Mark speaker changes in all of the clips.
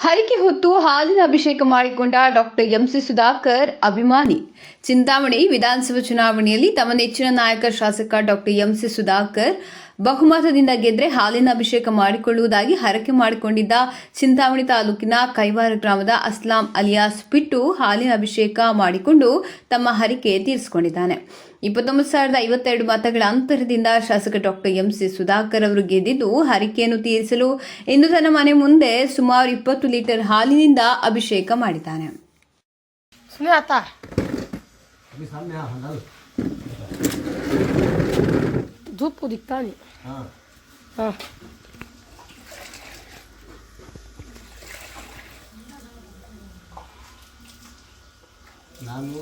Speaker 1: ಹರಿಕೆ ಹೊತ್ತು ಹಾಲಿನ ಅಭಿಷೇಕ ಮಾಡಿಕೊಂಡ ಡಾಕ್ಟರ್ ಎಂಸಿ ಸುಧಾಕರ್ ಅಭಿಮಾನಿ. ಚಿಂತಾಮಣಿ ವಿಧಾನಸಭಾ ಚುನಾವಣೆಯಲ್ಲಿ ತಮ್ಮ ನೆಚ್ಚಿನ ನಾಯಕ ಶಾಸಕ ಡಾಕ್ಟರ್ ಎಂಸಿ ಸುಧಾಕರ್ ಬಹುಮತದಿಂದ ಗೆದ್ರೆ ಹಾಲಿನ ಅಭಿಷೇಕ ಮಾಡಿಕೊಳ್ಳುವುದಾಗಿ ಹರಕೆ ಮಾಡಿಕೊಂಡಿದ್ದ ಚಿಂತಾಮಣಿ ತಾಲೂಕಿನ ಕೈವಾರ ಗ್ರಾಮದ ಅಸ್ಲಾಂ ಅಲಿಯಾಸ್ ಪಿಟ್ಟು ಹಾಲಿನ ಅಭಿಷೇಕ ಮಾಡಿಕೊಂಡು ತಮ್ಮ ಹರಿಕೆ ತೀರಿಸಿಕೊಂಡಿದ್ದಾನೆ. ಇಪ್ಪತ್ತೊಂಬತ್ತು ಸಾವಿರದ ಐವತ್ತೆರಡು ಮತಗಳ ಅಂತರದಿಂದ ಶಾಸಕ ಡಾಕ್ಟರ್ ಎಂ ಸಿ ಸುಧಾಕರ್ ಅವರು ಗೆದ್ದಿದ್ದು ಹರಿಕೆಯನ್ನು ತೀರಿಸಲು ಇಂದು ತನ್ನ ಮನೆ ಮುಂದೆ ಸುಮಾರು ಇಪ್ಪತ್ತು ಲೀಟರ್ ಹಾಲಿನಿಂದ ಅಭಿಷೇಕ ಮಾಡಿದ್ದಾನೆ.
Speaker 2: ಧೂಪು
Speaker 3: ದಿಕ್ತಾನೆ
Speaker 2: ಹಾಂ
Speaker 3: ನಾನು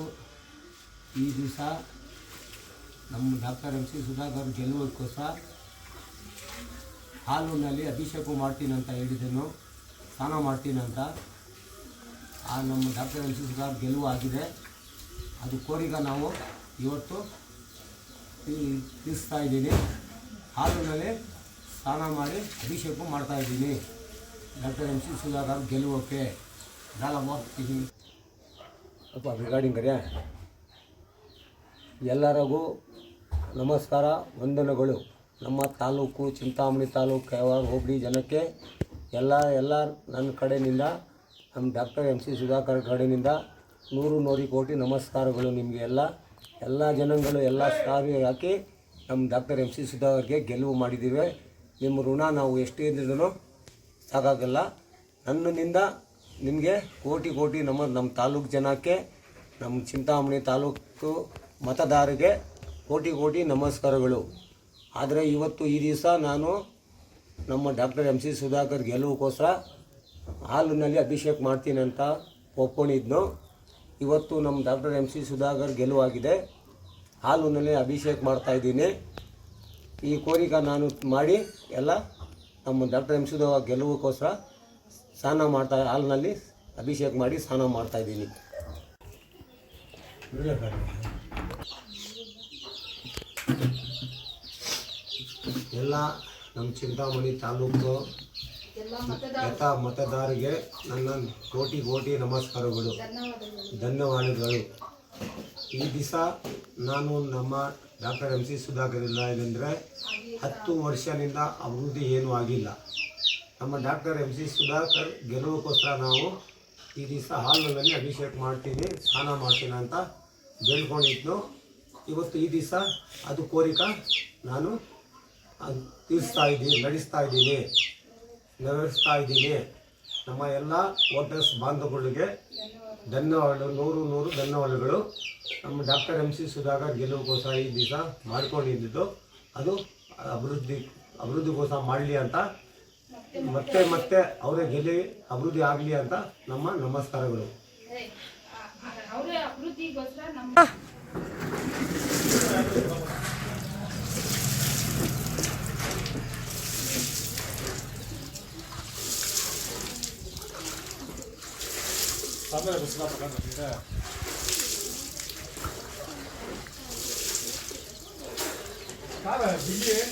Speaker 3: ಈ ದಿವಸ ನಮ್ಮ ಡಾಕ್ಟರ್ ಎಂ ಸಿ ಸುಧಾಕರ್ ಗೆಲ್ಲುವುದಕ್ಕೋಸ್ಕರ ಹಾಲೂರಿನಲ್ಲಿ ಅಭಿಷೇಕ ಮಾಡ್ತೀನಂತ ಹೇಳಿದ್ದೆನು ಸ್ನಾನ ಮಾಡ್ತೀನಂತ ಆ ನಮ್ಮ ಡಾಕ್ಟರ್ ಎಂ ಸಿ ಸುಧಾಕರ್ ಗೆಲುವು ಆಗಿದೆ ಅದು ಕೋರಿಗ ನಾವು ಇವತ್ತು ತಿಳಿಸ್ತಾ ಇದ್ದೀನಿ. ಹಾಲಿನಲ್ಲಿ ಸ್ನಾನ ಮಾಡಿ ಅಭಿಷೇಕ ಮಾಡ್ತಾ ಇದ್ದೀನಿ. ಡಾಕ್ಟರ್ ಎಂ ಸಿ ಸುಧಾಕರ್ ಗೆಲ್ಲುವಕ್ಕೆ. ನಾಳೆ ಅಪ್ಪ, ರಿಗಾರ್ಡಿಂಗ್ ಕರಿಯ ಎಲ್ಲರಿಗೂ ನಮಸ್ಕಾರ, ವಂದನೆಗಳು. ನಮ್ಮ ತಾಲೂಕು, ಚಿಂತಾಮಣಿ ತಾಲೂಕು ಕೈವಾರ ಹೋಬಳಿ ಜನಕ್ಕೆ, ಎಲ್ಲ ಎಲ್ಲ ನನ್ನ ಕಡೆಯಿಂದ, ನಮ್ಮ ಡಾಕ್ಟರ್ ಎಂ ಸಿ ಸುಧಾಕರ್ ಕಡೆಯಿಂದ ನೂರು ನೂರು ಕೋಟಿ ನಮಸ್ಕಾರಗಳು ನಿಮಗೆ ಎಲ್ಲ. ಎಲ್ಲ ಜನಗಳು ಎಲ್ಲ ಸಾರಿ ಹಾಕಿ ನಮ್ಮ ಡಾಕ್ಟರ್ ಎಂ ಸಿ ಸುಧಾಕರ್ಗೆ ಗೆಲುವು ಮಾಡಿದ್ದೀವಿ. ನಿಮ್ಮ ಋಣ ನಾವು ಎಷ್ಟೇ ಇದ್ರೂ ಸಾಕಾಗಲ್ಲ. ನನ್ನಿಂದ ನಿಮಗೆ ಕೋಟಿ ಕೋಟಿ ನಮ್ಮ ನಮ್ಮ ತಾಲೂಕು ಜನಕ್ಕೆ, ನಮ್ಮ ಚಿಂತಾಮಣಿ ತಾಲೂಕು ಮತದಾರರಿಗೆ ಕೋಟಿ ಕೋಟಿ ನಮಸ್ಕಾರಗಳು. ಆದರೆ ಇವತ್ತು ಈ ದಿವಸ ನಾನು ನಮ್ಮ ಡಾಕ್ಟರ್ ಎಂ ಸಿ ಸುಧಾಕರ್ ಗೆಲುವುಗೋಸ್ಕರ ಹಾಲಿನಲ್ಲಿ ಅಭಿಷೇಕ ಮಾಡ್ತೀನಿ ಅಂತ ಒಪ್ಕೊಂಡಿದ್ನು. ಇವತ್ತು ನಮ್ಮ ಡಾಕ್ಟರ್ ಎಂ ಸಿ ಸುಧಾಕರ್ ಗೆಲುವಾಗಿದೆ. ಹಾಲುನಲ್ಲಿ ಅಭಿಷೇಕ ಮಾಡ್ತಾಯಿದ್ದೀನಿ ಈ ಕೋರಿಕೆ ನಾನು ಮಾಡಿ ಎಲ್ಲ ನಮ್ಮ ಡಾಕ್ಟರ್ ಎಂ ಸುಧಾ ಗೆಲುವಕ್ಕೋಸ್ಕರ ಸ್ನಾನ ಮಾಡ್ತಾ ಹಾಲಿನಲ್ಲಿ ಅಭಿಷೇಕ ಮಾಡಿ ಸ್ನಾನ ಮಾಡ್ತಾ ಇದ್ದೀನಿ. ಎಲ್ಲ ನಮ್ಮ ಚಿಂತಾಮಣಿ ತಾಲೂಕು ಯಥ ಮತದಾರರಿಗೆ ನನ್ನ ಕೋಟಿ ಕೋಟಿ ನಮಸ್ಕಾರಗಳು. ಧನ್ಯವಾದಗಳು. ಈ ದಿವಸ ನಾನು ನಮ್ಮ ಡಾಕ್ಟರ್ ಎಂ ಸಿ ಸುಧಾಕರ್ ಇಲ್ಲ ಏನೆಂದರೆ ಹತ್ತು ವರ್ಷದಿಂದ ಅಭಿವೃದ್ಧಿ ಏನೂ ಆಗಿಲ್ಲ. ನಮ್ಮ ಡಾಕ್ಟರ್ ಎಂ ಸಿ ಸುಧಾಕರ್ ಗೆಲುವಕ್ಕೋಸ್ಕರ ನಾವು ಈ ದಿವಸ ಹಾಲಿನಲ್ಲಿ ಅಭಿಷೇಕ ಮಾಡ್ತೀನಿ ಸ್ನಾನ ಮಾಡ್ತೀನಿ ಅಂತ ಬೇಡ್ಕೊಂಡಿದ್ದು ಇವತ್ತು ಈ ದಿವಸ ಅದು ಕೋರಿಕ ನಾನು ತೀರಿಸ್ತಾ ಇದ್ದೀನಿ ನಡೆಸ್ತಾ ಇದ್ದೀನಿ. ನೆರವೇರಿಸ್ತಾ ಇದ್ದೀನಿ. ನಮ್ಮ ಎಲ್ಲ ವೋಟರ್ಸ್ ಬಾಂಧವಗಳಿಗೆ ಧನ್ಯವಾದಗಳು ನೂರು ನೂರು ಧನ್ಯವಾದಗಳು. ನಮ್ಮ ಡಾಕ್ಟರ್ ಎಂ ಸಿ ಸುಧಾಕರ್ ಗೆಲುವುಗೋಸ್ಕರ ಈ ದಿವಸ ಮಾಡ್ಕೊಂಡಿದ್ದು ಅದು ಅಭಿವೃದ್ಧಿ ಅಭಿವೃದ್ಧಿಗೋಸ್ಕರ ಮಾಡಲಿ ಅಂತ. ಮತ್ತೆ ಮತ್ತೆ ಅವರೇ ಗೆಲ್ಲಿ, ಅಭಿವೃದ್ಧಿ ಆಗಲಿ ಅಂತ ನಮ್ಮ ನಮಸ್ಕಾರಗಳು. ಅವರ ಅಭಿವೃದ್ಧಿಗೋಸ್ಕರ ನಮ್ಮ 담배를 붙여가 바꿨는데 가라 이게